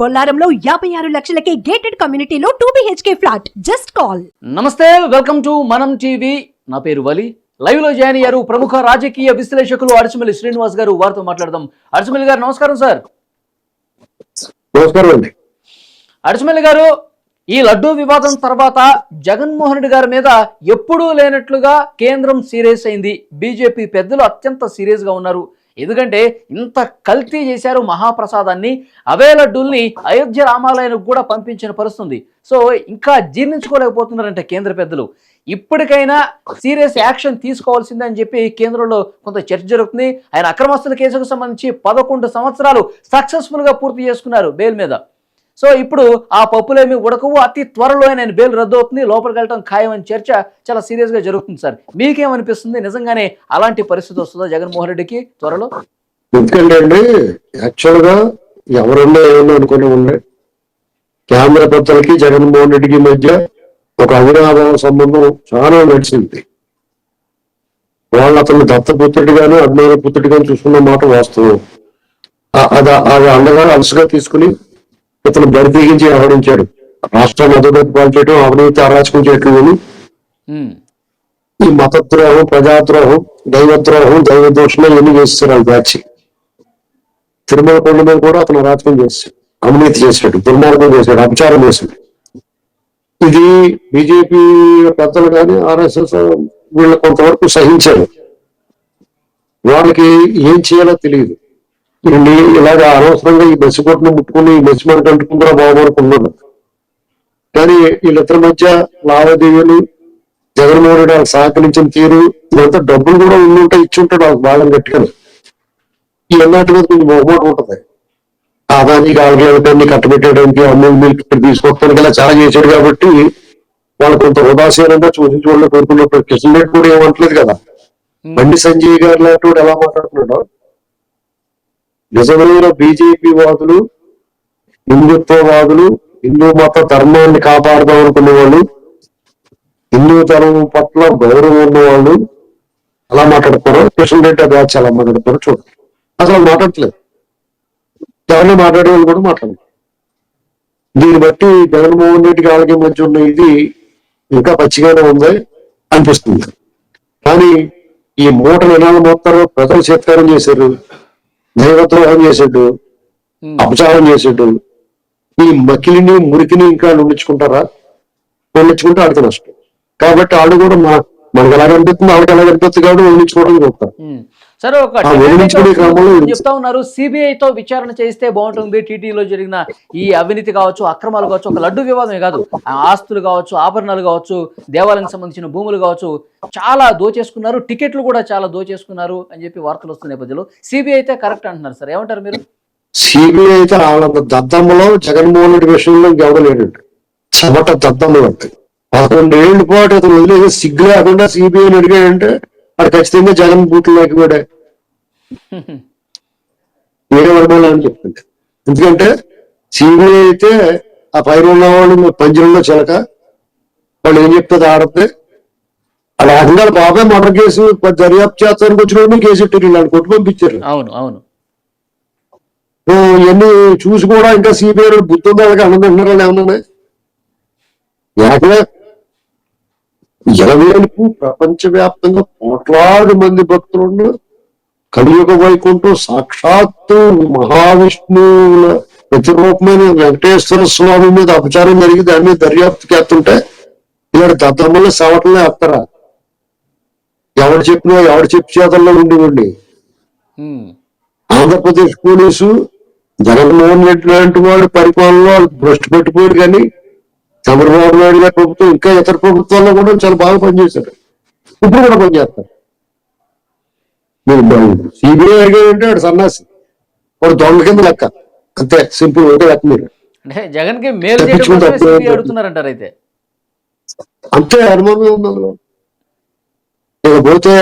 బొల్లారంలో యాభై ఆరు లక్షలకే గేటెడ్ కమ్యూనిటీలో two BHK flat just call నమస్తే వెల్కమ్ టు మనం టీవీ నా పేరు వలి. లైవ్లో జాయిన్ అయ్యారు ప్రముఖ రాజకీయ విశ్లేషకులు అరచమల్లి శ్రీనివాస్ గారు. వారితో మాట్లాడదాం. అరచమల్లి గారు నమస్కారం సార్. నమస్కారం అండి. అరచమల్లి గారు ఈ లడ్డూ వివాదం తర్వాత జగన్మోహన్ రెడ్డి గారి మీద ఎప్పుడూ లేనట్లుగా కేంద్రం సీరియస్ అయింది. బీజేపీ పెద్దలు అత్యంత సీరియస్గా ఉన్నారు. ఎందుకంటే ఇంత కల్తీ చేశారు మహాప్రసాదాన్ని. అవే లడ్డూల్ని అయోధ్య రామాలయానికి కూడా పంపించిన పరిస్థితుంది. సో ఇంకా జీర్ణించుకోలేకపోతున్నారంటే కేంద్ర పెద్దలు. ఇప్పటికైనా సీరియస్ యాక్షన్ తీసుకోవాల్సిందని చెప్పి కేంద్రంలో కొంత చర్చ జరుగుతుంది. ఆయన అక్రమస్తుల కేసుకు సంబంధించి పదకొండు సంవత్సరాలు సక్సెస్ఫుల్గా పూర్తి చేసుకున్నారు బెయిల్ మీద. సో ఇప్పుడు ఆ పప్పులేమి ఉడకవు అతి త్వరలో నేను బెయిల్ రద్దు అవుతుంది లోపలికి వెళ్ళడం ఖాయం అని చర్చ చాలా సీరియస్గా జరుగుతుంది సార్. మీకేమనిపిస్తుంది? నిజంగానే అలాంటి పరిస్థితి వస్తుందా జగన్మోహన్ రెడ్డికి త్వరలో? ఎందుకంటే అండి యాక్చువల్గా ఎవరున్నా ఏమన్నా అనుకుని ఉండే. కేంద్ర పెద్దలకి జగన్మోహన్ రెడ్డికి మధ్య ఒక అవినాభావ సంబంధం చాలా నడిచింది. వాళ్ళు అతను దత్తపుత్రుడిగాను అభిమాన పుత్రుడిగాను చూసుకున్న మాట వాస్తవం. అది అది అండగా అలసగా తీసుకుని ఇతను బరితీగించి వ్యవహరించాడు రాష్ట్రం అధోగతి పాలు చేయడం అవినీతి అరాచకం చేయటం అని ఈ మతద్రోహం ప్రజాద్రోహం దైవద్రోహం దైవ దోషం ఇవన్నీ అది బ్యాచ్? తిరుమల కొండ మీద కూడా అతను రాజకీయం చేశాడు అవినీతి చేశాడు దుర్మార్గం చేశాడు అపచారం చేశాడు ఇది బీజేపీ పెద్దలు కానీ ఆర్ఎస్ఎస్ వీళ్ళు కొంతవరకు సహించారు. వాళ్ళకి ఏం చేయాలో తెలియదు. వీళ్ళు ఇలాగ అనవసరంగా ఈ బస్సు కొట్టును ముట్టుకుని ఈ బస్సు మనకు అంటుకుంటారా బాగుపడుకున్నాడు కానీ వీళ్ళిద్దరి మధ్య లావాదేవీలు జగన్మోహన్ రెడ్డి వాళ్ళకి సహకరించిన తీరు ఇదంతా డబ్బులు కూడా ఉండుంటే ఇచ్చి ఉంటాడు వాళ్ళకి బాగా గట్టిగా ఈ అన్నట్టు మీద కొంచెం మొహమాట ఉంటది. ఆదానికి ఆడలేదని కట్టబెట్టడానికి అమూల్ మిల్క్ ఇక్కడ తీసుకొస్తానికి ఇలా చాలా చేశాడు కాబట్టి వాళ్ళు కొంత ఉదాసీనంగా చూసి చూడలే కోరుకున్నప్పుడు కిషన్ రెడ్డి కూడా ఏమంటలేదు కదా. బండి సంజయ్ గారు లాంటి ఎలా మాట్లాడుతున్నాడో నిజమైన బీజేపీ వాదులు హిందుత్వవాదులు హిందూ మత ధర్మాన్ని కాపాడదాం అనుకునే వాళ్ళు హిందూ ధర్మం పట్ల గౌరవం ఉన్న వాళ్ళు అలా మాట్లాడుతున్నారు? కిషన్ రెడ్డి బ్యాచ్ అలా మాట్లాడుతున్నారు చూడండి. అసలు మాట్లాడట్లేదు. ఎవరిని మాట్లాడే వాళ్ళు కూడా మాట్లాడలేదు దీన్ని బట్టి జగన్మోహన్ రెడ్డికి వాళ్ళకి మధ్య ఉన్న ఇది ఇంకా పచ్చిగానే ఉంది అనిపిస్తుంది. కానీ ఈ మూట నినాలు మొత్తం ప్రజలు చేత్కారం చేశారు. దైవద్రోహం ఉమ్. అపచారం చేసాడు ఈ మకిలిని మురికిని ఇంకా నుండించుకుంటారా నుండించుకుంటే ఆడికి నష్టం. కాబట్టి వాళ్ళు కూడా మా మనకు ఎలా కనిపిస్తుంది వాళ్ళకి ఎలా కనిపిస్తుంది కాబట్టి నుండించుకోవడం చూస్తారు. సరే ఒక చెప్తా ఉన్నారు. సిబిఐ తో విచారణ చేస్తే బాగుంటుంది. టీటీలో జరిగిన ఈ అవినీతి కావచ్చు అక్రమాలు కావచ్చు ఒక లడ్డు వివాదమే కాదు. ఆస్తులు కావచ్చు ఆభరణాలు కావచ్చు దేవాలయానికి సంబంధించిన భూములు కావచ్చు చాలా దోచేసుకున్నారు. టికెట్లు కూడా చాలా దోచేసుకున్నారు అని చెప్పి వార్తలు వస్తున్న నేపథ్యంలో సిబిఐ అయితే కరెక్ట్ అంటున్నారు సార్. ఏమంటారు మీరు? సిబిఐ అయితే వాళ్ళ దద్దమ్మలో జగన్మోహన్ రెడ్డి విషయంలో ఇంకెవడో లేడండి చెమట దద్దమ్మలు అంటే పదకొండు ఏళ్ళ పాటు అతను వదిలేసి సిగ్గు లేకుండా సిబిఐని అడిగాడంటే అది ఖచ్చితంగా జగన్ బూట్లోకి కూడా వేరే వర్గాలు అని చెప్తుంది. ఎందుకంటే సిబిఐ అయితే ఆ పైన ఉన్న వాళ్ళు పంజరంలో చిలక వాళ్ళు ఏం చెప్తుంది ఆడతే అలా అక్కడ బాబాయ్ మర్డర్ కేసు దర్యాప్తు చేస్తానికి వచ్చిన వాళ్ళు కేసు పెట్టారు ఇలా కొట్టు పంపించారు. అవును అవును. ఇవన్నీ చూసి కూడా ఇంకా సిబిఐ బుద్ధి ఉందా వాళ్ళకి అన్నదంటున్నారా ఏమన్నా? ఏకమే ఇరవేలకు ప్రపంచవ్యాప్తంగా కోట్లాది మంది భక్తులు కలియుగ వైకుంఠం సాక్షాత్తు మహావిష్ణువుల ప్రతిరూపమైన వెంకటేశ్వర స్వామి మీద అపచారం జరిగి దాని మీద దర్యాప్తు చేస్తుంటే ఇలాంటి దద్దమ్మలు సవటంలో వేస్తారా ఎవడు చెప్పినా ఎవడు చెప్పి చేతల్లో ఉండి. ఆంధ్రప్రదేశ్ పోలీసు జగన్మోహన్ రెడ్డి లాంటి వాడు పరిపాలనలో భ్రష్టు పెట్టిపోయాడు కానీ చంద్రబాబు నాయుడు గారి ప్రభుత్వం ఇంకా ఇతర ప్రభుత్వాల్లో కూడా చాలా బాగా పనిచేశారు. ఇప్పుడు కూడా పనిచేస్తారు. మీరు సిబిఐ అడిగాడంటే వాడు సన్నాసి. వాడు దొంగ కింద లెక్క. అంతే సింపుల్ ఒకటే లెక్క మీరు. జగన్కి మేలు చేయడం అడుగుతున్నారంటారు అయితే. అంతే అనుమానం ఉంది అందులో ఇకపోతే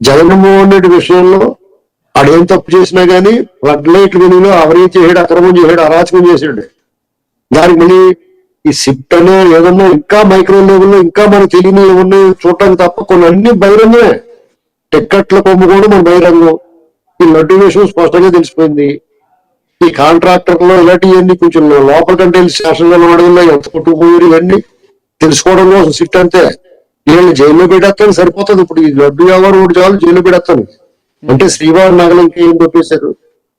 జగన్మోహన్ రెడ్డి విషయంలో ఆడేం తప్పు చేసినా గానీ ఫ్లడ్ లైట్ వెలుగులో అవినీతి చేసాడు అక్రమం చేసాడు అరాచకం చేసాడు దానికి మళ్ళీ ఈ సిప్ట్ అనే ఏదన్నా ఇంకా మైక్రో లెవెల్లో ఇంకా మనకు తెలియని ఉన్నాయి చూడటానికి తప్ప కొన్ని అన్ని బహిరంగమే. టిక్కెట్ల కొమ్ము కూడా మన బహిరంగం. ఈ లడ్డు విషయం స్పష్టంగా తెలిసిపోయింది. ఈ కాంట్రాక్టర్లో ఇలాంటివన్నీ కొంచెం లోపల కంటే స్టేషన్లో అడవుల్లో ఎంత కొట్టుకుపోయారు ఇవన్నీ తెలుసుకోవడం కోసం సిట్ అంతే. వీళ్ళని జైల్లో పెట్టేస్తాను సరిపోతుంది. ఇప్పుడు ఈ లడ్డు ఎవరు ఒకటి చాలు జైల్లో పెట్టేస్తాను అంటే శ్రీవారి నగలంకి ఏం పంపేశారు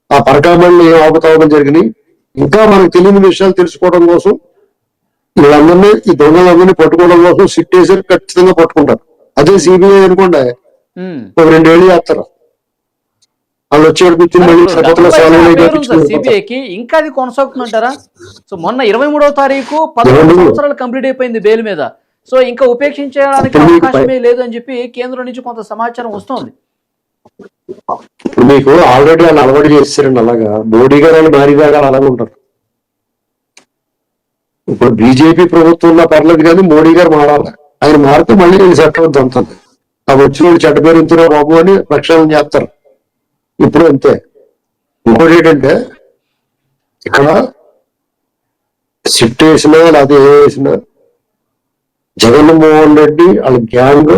ఆ పరకామణి ఏం అవకతవకం జరిగినాయి. ఇంకా మనకు తెలియని విషయాలు తెలుసుకోవడం కోసం వీళ్ళందరినీ ఈ దొంగలందరినీ పట్టుకోవడం కోసం సిట్ వేసారు ఖచ్చితంగా పట్టుకుంటారు. అదే సిబిఐ అనుకోండి. ఒక రెండేళ్ళు చేస్తారు. వాళ్ళు వచ్చేవాడు కూర్చుని మళ్ళీ సరిపోతున్న సెలవులు సిబిఐకి ఇంకా అది కొనసాగుతుందంటారా? సో మొన్న ఇరవై మూడవ తారీఖు పదకొండు. సంవత్సరాలు కంప్లీట్ అయిపోయింది బెయిల్ మీద. సో ఇంకా ఉపేక్షించడానికి అవకాశమే లేదు అని చెప్పి కేంద్రం నుంచి కొంత సమాచారం వస్తోంది. మీకు ఆల్రెడీ వాళ్ళు అలవాటు చేస్తారండి అలాగా. మోడీ గారు వాళ్ళు మారి గారు అలాగే ఉంటారు. ఇప్పుడు బీజేపీ ప్రభుత్వంలో పర్లేదు కానీ మోడీ గారు మారాలి. ఆయన మారితే మళ్ళీ నేను సెట్ అంటుంది ఆ వచ్చిన వాళ్ళు చెడ్డ పేరు బాబు అని ప్రక్షాళన చేస్తారు. ఇప్పుడు అంతే. ఇంకోటి ఏంటంటే ఇక్కడ షిఫ్ట్ వేసినా లేదా ఏ వేసినా జగన్మోహన్ రెడ్డి వాళ్ళ గ్యాంగ్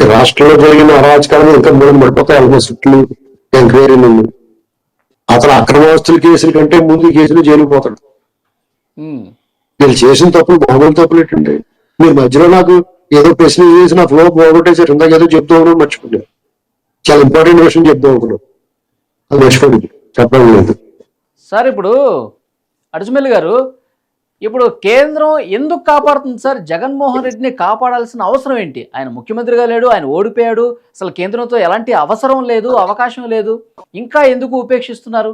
రాష్ట్రంలో జరిగిన అరాచకాలను ఇంకా మూడు పడిపోతాయి. ఆల్మోస్ట్ సిట్లు నుండి అతను అక్రమాస్తుల కేసుల కంటే ముందు కేసులు జైలుకు పోతాడు. వీళ్ళు చేసిన తప్పులు మామూలు తప్పులు ఏంటండి? మీరు మధ్యలో నాకు ఏదో ప్రశ్న చేసి నా ఫ్లో పోగొట్టేసారు ఇందాక ఏదో చెప్తూ ఉన్నాను మర్చిపోయాను. చాలా ఇంపార్టెంట్ విషయం చెప్తూ అనుకున్నాను అది మర్చిపోయింది చెప్పడం లేదు. సార్ ఇప్పుడు అడుచుమెల్లి గారు ఇప్పుడు కేంద్రం ఎందుకు కాపాడుతుంది సార్? జగన్మోహన్ రెడ్డిని కాపాడాల్సిన అవసరం ఏంటి? ఆయన ముఖ్యమంత్రిగా లేడు ఆయన ఓడిపోయాడు. అసలు కేంద్రంతో ఎలాంటి అవసరం లేదు అవకాశం లేదు. ఇంకా ఎందుకు ఉపేక్షిస్తున్నారు?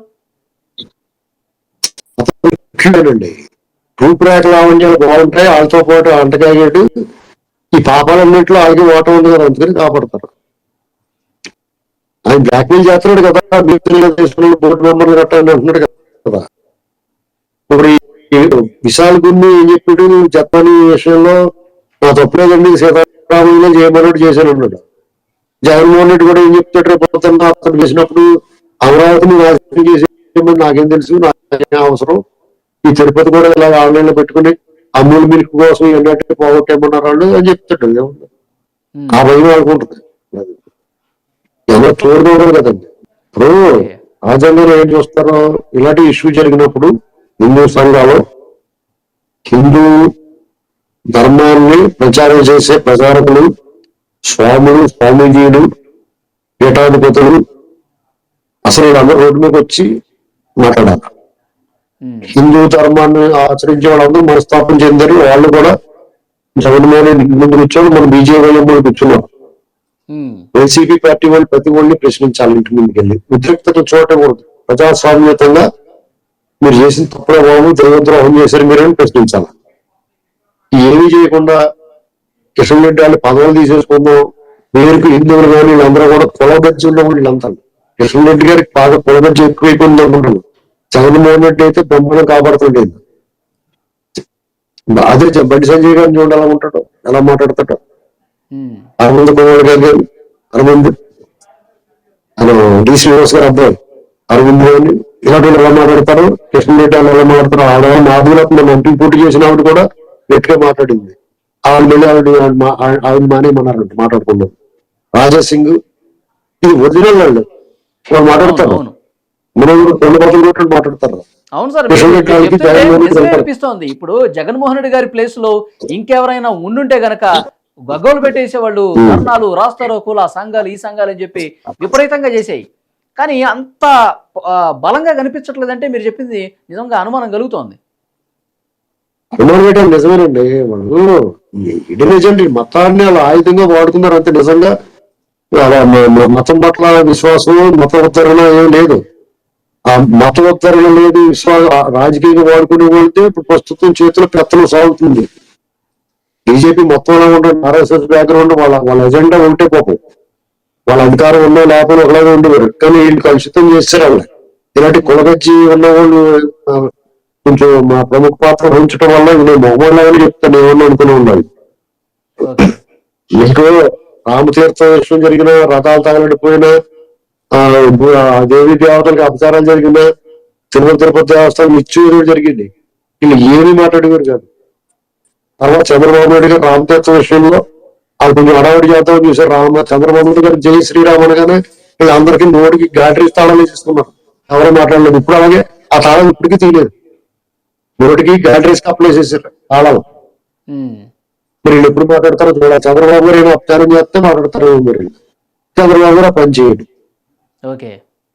రూపురేఖ లావణ్యాలు బాగుంటాయి. వాళ్ళతో పాటు అంటకాయడు ఈ పాపాలన్నింటిలో వాళ్ళకి ఓటం ఉంది కదా అందుకని కాపాడతారు. ఆయన బ్లాక్మెయిల్ చేస్తున్నాడు కదా మీరు బోర్డు మెంబర్లు కట్టాలని అంటున్నాడు కదా. ఇప్పుడు విశాల్ గురిని ఏం చెప్పాడు? జపానీ విషయంలో నా తప్పులేదండి సీతారామయ్య చేయమన్నాడు చేశాను అన్నాడు. జగన్మోహన్ రెడ్డి కూడా ఏం చెప్తాడు? రేపు పొద్దున్న అతను చేసినప్పుడు అమరావతిని రాజకీయం చేసేయమని నాకేం తెలుసు నాకేం అవసరం? ఈ తిరుపతి కూడా ఇలా ఆన్లైన్లో పెట్టుకుని అమూల్ మిల్క్ కోసం ఎన్నట్టు పోగొట్టేమన్నారు వాళ్ళు అని చెప్తాడు ఏమన్నా. ఆ భయం అనుకుంటుంది ఎవరో చూడకూడదు కదండి. ఇప్పుడు రాజ్యాంగంలో ఏం చూస్తారో ఇలాంటి ఇష్యూ జరిగినప్పుడు హిందూ సంఘాలు హిందూ ధర్మాన్ని ప్రచారం చేసే ప్రచారకులు స్వాములు స్వామీజీలు పీఠాధిపతులు అసలు వీళ్ళందరూ రోడ్డు మీదకి వచ్చి మాట్లాడాలి. హిందూ ధర్మాన్ని ఆచరించే వాళ్ళందరూ మనస్తాపం చెందారు. వాళ్ళు కూడా జగన్మోహన్ రెడ్డి ముందు కూర్చొని మన బీజేపీ ముందు కూర్చున్నాం. వైసీపీ పార్టీ వాళ్ళు ప్రతి ఒళ్ళని ప్రశ్నించాలి ఇంటి ముందుకు వెళ్ళి. ఉద్రిక్తత చూడకూడదు. ప్రజాస్వామ్యతంగా మీరు చేసిన తప్పుల బాబు దైవద్రోహం చేశారు మీరు అని ప్రశ్నించాలి. ఏమీ చేయకుండా కిషన్ రెడ్డి వాళ్ళు పదవులు తీసేసుకుందాం. వీరికి హిందువులు కానీ వీళ్ళందరూ కూడా కులబజ్జి ఉన్న వీళ్ళంతా. కిషన్ రెడ్డి గారికి బాగా కులబజ్జి ఎక్కువైపోయింది అనుకుంటున్నాను. జగన్మోహన్ రెడ్డి అయితే బొమ్మను కాపాడుతుండేది అదే బండి సంజయ్ గారిని చూడాలి ఎలా ఉంటాడు ఎలా మాట్లాడతాడు. అరవింద్ కుమార్ గారి అరవింద్ ఆయన డి శ్రీనివాస్ గారు అబ్బాయి అరవింద్ అని ఇలాంటి ఎలా మాట్లాడతారు కృష్ణ రెడ్డి వాళ్ళు ఎలా మాట్లాడతారు ఆడవాళ్ళు మాధులకు మన ఎంపీ పోటీ చేసిన ఆవిడ కూడా గట్టిగా మాట్లాడింది. ఆవిడ మళ్ళీ ఆవిడ ఆవిడ మా- ఆవిడ ఆవిడ మానేమన్నారంట మాట్లాడుకున్నారు రాజా సింగ్ ఇది ఒరిజినల్ వాళ్ళు వాళ్ళు మాట్లాడతారు. మనం రెండు బతులు కొట్టి మాట్లాడతారు. అవును సార్ నిజమే. అనిపిస్తోంది. ఇప్పుడు జగన్మోహన్ రెడ్డి గారి ప్లేస్లో ఇంకెవరైనా ఉండుంటే గనక గగ్గోలు పెట్టేసేవాళ్ళు ధర్నాలు రాస్తారోకులు ఆ సంఘాలు ఈ సంఘాలు అని చెప్పి విపరీతంగా చేసాయి. కానీ అంత బలంగా కనిపించట్లేదంటే మీరు చెప్పింది నిజంగా అనుమానం కలుగుతోంది. అనుమానం నిజమేనండి. వాళ్ళు మతాన్ని అలా ఆయుధంగా వాడుకున్నారు అంతే నిజంగా మతం పట్ల విశ్వాసం మత ఉద్ధరణ ఏం లేదు. ఆ మత ఉద్ధరణ లేదు విశ్వాస ఆ రాజకీయంగా వాడుకునే వాళ్ళతో ఇప్పుడు ప్రస్తుతం చేతిలో పెత్తనం సాగుతుంది. బీజేపీ మొత్తంలో ఉన్న ఆర్ఎస్ఎస్ బ్యాక్గ్రౌండ్ వాళ్ళ వాళ్ళ ఎజెండా ఉంటే పాపం. వాళ్ళ అధికారం ఉన్నా లేకపోయినా ఒకలాగా ఉండేవారు. కానీ వీళ్ళు కలుషితం చేస్తారు వాళ్ళ ఇలాంటి కులగచ్చి ఉన్న వాళ్ళు కొంచెం మా ప్రముఖ పాత్ర వహించడం వల్ల నేను మొహమ్మలాగానే చెప్తాను ఏమన్నా అనుకుని ఉండాలి. మీకు రామతీర్థ విషయం జరిగిన రథాలు తగలడిపోయిన దేవి దేవతలకు అపచారాలు జరిగిన తిరుమల తిరుపతి దేవస్థానం ఇచ్చేది జరిగింది. వీళ్ళు ఏమీ మాట్లాడేవారు కాదు. తర్వాత చంద్రబాబు నాయుడు గారు రామతీర్థ విషయంలో వాళ్ళు కొంచెం అడవాడి చేద్దామని చూశారు. రామ చంద్రబాబు నాయుడు గారు జై శ్రీరామ్ అనగానే వీళ్ళందరికీ నోటికి గాటరీ తాళాలు ఇస్తున్నారు ఎవరు మాట్లాడలేదు. ఇప్పుడు అలాగే ఆ తాళం ఇప్పటికీ తీయలేదు. నోటికి గ్యాలరీస్ అప్లై చేశారు మరి వీళ్ళు ఎప్పుడు మాట్లాడతారో చూడాలి. చంద్రబాబు గారు ఏమో అప్చారం చేస్తే మాట్లాడతారు మరి. చంద్రబాబు గారు ఆ పని చేయండి. ఓకే.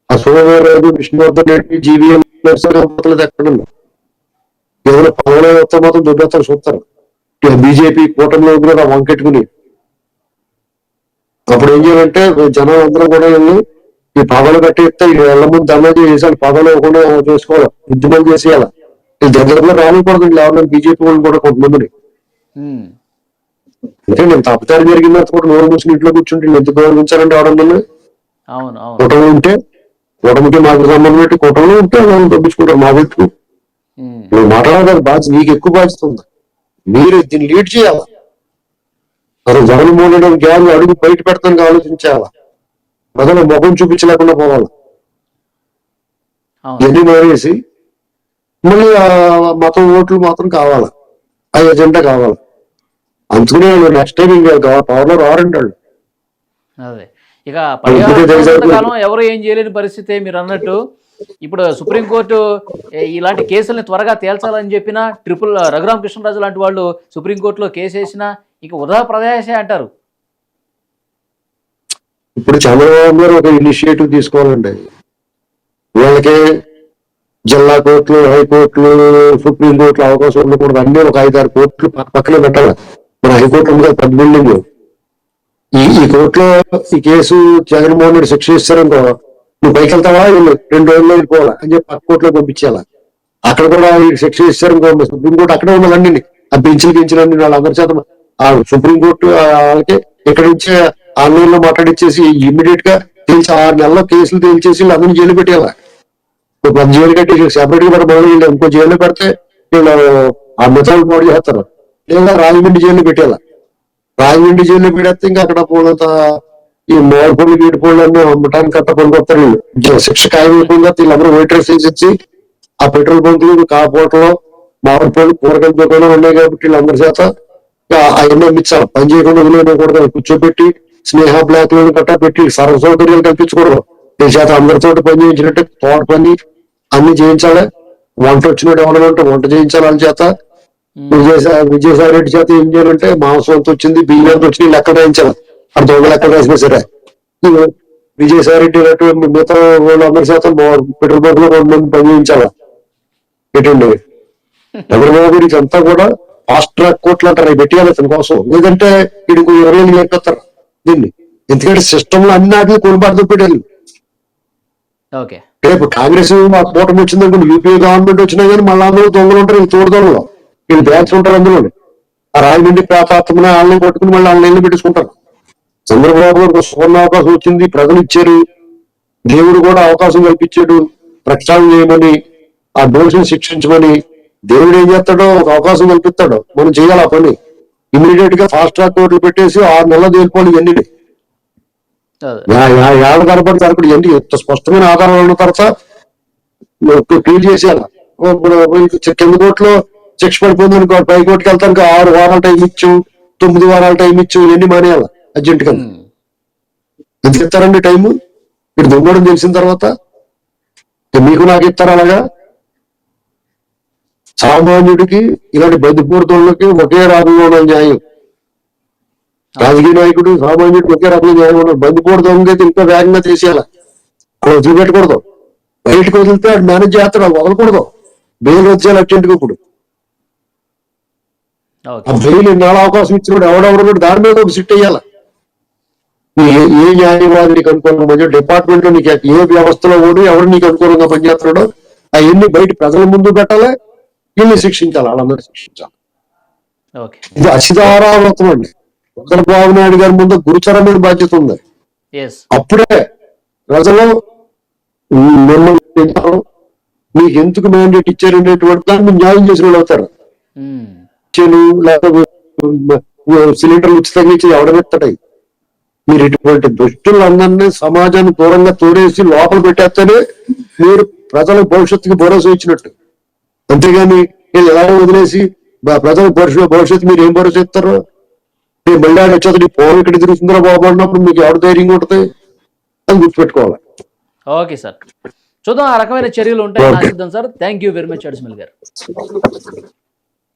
ఆ సోమవారం విష్ణువర్ధన్ రెడ్డి జీవీఎం ఎక్కడ ఏదైనా పవన్ వస్తే మాత్రం దుబ్బెత్తారు చూస్తారు. బీజేపీ కూటమిలో కూడా వంకెట్టుకుని అప్పుడు ఏం చేయాలంటే జనం అందరూ కూడా వెళ్ళి ఈ పదవులు కట్టిస్తే ఈ ఇళ్ళ ముందు దండం చేసేయాలి పదవులు ఇవ్వకుండా చేసుకోవాలి. ఉద్యమం చేసేయాలి? ఈ దగ్గరలో రానికూడదు లేవన్నా బీజేపీ వాళ్ళు కూడా కొంతమందిని. అంటే నేను తప్పుదారి జరిగిన తర్వాత కూడా నోరు మూసుకుని ఇంట్లో కూర్చుంటే ఎందుకు అవును అవును కూటమి ఉంటే కూటమికి మాకు సంబంధం పెట్టి కూటమిలో ఉంటే వాళ్ళు తప్పించుకుంటారు మా వ్యక్తి ఉమ్, నువ్వు మాట్లాడడానికి బాధ్యత నీకు ఎక్కువ బాధ్యత ఉంది. మీరు దీన్ని లీడ్ చేయాలి? అసలు జగన్మోహన్ రెడ్డి గ్యాన్ అడుగు బయట పెడతానికి ఆలోచించాలా? ప్రజలు ముఖం చూపించలేకుండా పోవాలి? ఎన్ని మానేసి మళ్ళీ మతం ఓట్లు మాత్రం కావాలి? ఆ ఎజెండా కావాలి? అందుకనే నెక్స్ట్ టైం ఇంకా పవర్లో రారంటాడు. అదే. ఇక కాలం ఎవరు ఏం చేయలేని పరిస్థితి మీరు అన్నట్టు. ఇప్పుడు సుప్రీంకోర్టు ఇలాంటి కేసుల్ని త్వరగా తేల్చాలని చెప్పినా ట్రిపుల్ రఘురామ కృష్ణరాజు లాంటి వాళ్ళు సుప్రీంకోర్టులో కేసు వేసినా ఇక వృధా ప్రదేశే అంటారు. ఇప్పుడు చంద్రబాబు గారు ఒక ఇనిషియేటివ్ తీసుకోవాలండి. వాళ్ళకి జిల్లా కోర్టులు హైకోర్టులు సుప్రీం కోర్టులు అవకాశం ఉండకూడదు. అన్ని ఒక ఐదారు కోర్టులు పక్క పక్కనే పెట్టాలి. మన హైకోర్టు ఉంది కదా, పెద్ద బిల్డింగ్. ఈ ఈ కోర్టులో ఈ కేసు జగన్మోహన్ రెడ్డి శిక్ష ఇస్తారనుకో నువ్వు పైకి వెళ్తావా వీళ్ళు రెండు రోజుల్లో వెళ్ళిపోవాలా? అని చెప్పి పక్క కోర్టులో పంపించాలా అక్కడ కూడా శిక్ష ఇస్తారనుకో సుప్రీం కోర్టు అక్కడే ఉన్నదండి ఆ బెంచ్లు గించలన్నీ వాళ్ళందరి చేత ఆ సుప్రీం కోర్టు వాళ్ళకి ఇక్కడ నుంచి ఆన్లైన్లో మాట్లాడిచ్చేసి ఇమ్మీడియట్గా తేల్చి ఆరు నెలల్లో కేసులు తేల్చేసి వీళ్ళందరినీ జైలు పెట్టేలా ఒక జైలు కట్టి సెపరేట్గా పెడతారు వీళ్ళు ఇంకో జైల్లో పెడితే వీళ్ళు ఆ మిగతాలు పాడు చేస్తారు. లేదా రాజమండ్రి జైల్లో పెట్టేలా రాజమండ్రి జైల్లో పెడితే ఇంకా అక్కడ పోలంత ఈ మోడపల్లి గీడిపోళ్ళు అన్ని అమ్మటానికి అట్ట కొనుక్కొస్తారు వీళ్ళు శిక్ష ఖాయమైపోయిందా వీళ్ళందరూ వెయిటర్స్ ఇచ్చి ఆ పెట్రోల్ బంకులు కాపోటలో మామిడిపళ్ళు కూరగాయల దుకాణం ఉన్నాయి కాబట్టి వీళ్ళందరి చేత అవన్నీ అమ్మించాలి. పని చేయకుండా వదిలేయకూడదు కూర్చోబెట్టి స్నేహ బ్లాక్ లోన్ కట్టా పెట్టి సర్వ సౌకర్యాలు కల్పించకూడదు. ఈ చేత అందరితో పని చేయించినట్టు తోట పని అన్ని చేయించాలి. వంట వచ్చినట్టు ఎవరైనా వంట చేయించాలి వాళ్ళ చేత. విజయసాయి విజయసాయి రెడ్డి చేత ఏం చేయాలంటే మాంసం ఎంత వచ్చింది బియ్యం ఎంత వచ్చింది లెక్క రాయించాలి అక్కడ దొంగ లెక్క రాసినా సరే విజయసాయి రెడ్డి మిగతా వాళ్ళందరి చేత పెట్రోల్ బంక్లో రెండు మంది పని చేయించాలి పెట్టండి చంద్రబాబు గారికి అంతా కూడా ఫాస్ట్ ట్రాక్ కోర్టులు అంటారు పెట్టేయాలి అతని కోసం. లేదంటే వీడికి ఇరవై ఏళ్ళు లేకపోతారు దీన్ని. ఎందుకంటే సిస్టమ్లో అన్ని వాటిని కొనుబాటు పెట్టాలి రేపు కాంగ్రెస్ మా కూటమి వచ్చిందనుకోండి యూపీఏ గవర్నమెంట్ వచ్చినా కానీ మళ్ళీ అందరూ దొంగలు ఉంటారు వీళ్ళు తోడు దొంగలు వీళ్ళు బ్యాచ్ ఉంటారు అందులో ఆ రాజమండ్రి ప్రాతాత్మన వాళ్ళని కొట్టుకుని మళ్ళీ వాళ్ళని ఇల్లు పెట్టించుకుంటారు చంద్రబాబు గారికి సువర్ణ అవకాశం వచ్చింది ప్రజలు ఇచ్చారు దేవుడు కూడా అవకాశం కల్పించాడు ప్రక్షాళన చేయమని ఆ దోషిని శిక్షించమని దేవుడు ఏం చేస్తాడో ఒక అవకాశం కల్పిస్తాడు. మనం చేయాలి ఆ పని. ఇమీడియట్గా ఫాస్ట్ ట్రాక్ కోర్టులు పెట్టేసి ఆరు నెలలు తేలిపోవాలి ఇవన్నీ. ఏళ్ళ కనపడి అక్కడ ఏంటి ఎంత స్పష్టమైన ఆధారాలు ఉన్న తర్వాత క్లీన్ చేసేయాలి. కింద కోర్టులో శిక్ష పడిపోయింది అనుకో పై కోర్టుకి వెళ్తానికి ఆరు వారాల టైం ఇచ్చు తొమ్మిది వారాల టైం ఇచ్చు ఇవన్నీ మానేయాలి అర్జెంట్గా. ఎంత ఇస్తారండి టైము మీరు దొంగడం తెలిసిన తర్వాత? మీకు నాకు ఇస్తారు అలాగా? సామాన్యుడికి ఇలాంటి బందిపూర్తులకి ఒకే ఉన్న న్యాయం. రాజకీయ నాయకుడు సామాన్యుడికి ఒకే రకంగా న్యాయం ఉన్నాడు బందిపూర్ దొంగైతే ఇంకా వేగంగా తీసేయాలి. అలా వదిలిపెట్టకూడదు. బయటకు వదిలితే అది మేనేజ్ చేస్తాడు వదలకూడదు. బెయిల్ వచ్చేయాలి అర్జెంట్గా ఇప్పుడు. ఆ బెయిల్ ఇన్నాళ్ళ అవకాశం ఇచ్చినప్పుడు ఎవడెవరు దాని మీద ఒక సిట్ అయ్యాలి ఏ న్యాయవాది నీకు అనుకూలంగా డిపార్ట్మెంట్లో నీకు ఏ వ్యవస్థలో ఓడి ఎవరు నీకు అనుకూలంగా పనిచేస్తున్నాడో అవన్నీ బయట ప్రజల ముందు పెట్టాలి? వీళ్ళని శిక్షించాలి? వాళ్ళందరూ శిక్షించాలి? ఇది అసిధారావృతం అండి. చంద్రబాబు నాయుడు గారి ముందు గురుతరమైన బాధ్యత ఉంది. అప్పుడే ప్రజలు మిమ్మల్ని మీకు ఎందుకు మ్యాండేట్ ఇచ్చారనేటువంటి దాన్ని న్యాయం చేసిన వాళ్ళు అవుతారు. ఇచ్చాను లేకపోతే సిలిండర్లు ఉచితంగా ఇచ్చి ఎవడమెత్తాడు మీరు ఇటువంటి దుష్టులందరినీ సమాజాన్ని దూరంగా తోడేసి లోపల పెట్టేస్తేనే మీరు ప్రజల భవిష్యత్తుకి భరోసా ఇచ్చినట్టు. అంతేగాని వీళ్ళు ఎలా వదిలేసి ప్రజల భవిష్యత్తు భవిష్యత్తు మీరు ఏం భరోసా ఇస్తారు? మీరు మళ్ళీ ఆయన వచ్చేది ఫోన్ ఇక్కడ తిరుగుతుందో బాబు అన్నప్పుడు మీకు ఎవరు ధైర్యంగా ఉంటుంది? అని గుర్తుపెట్టుకోవాలి. Okay sir. చూద్దాం ఆ రకమైన చర్యలు. ఆశిద్దాం sir. Thank you very much అడిస్మల్ గారు.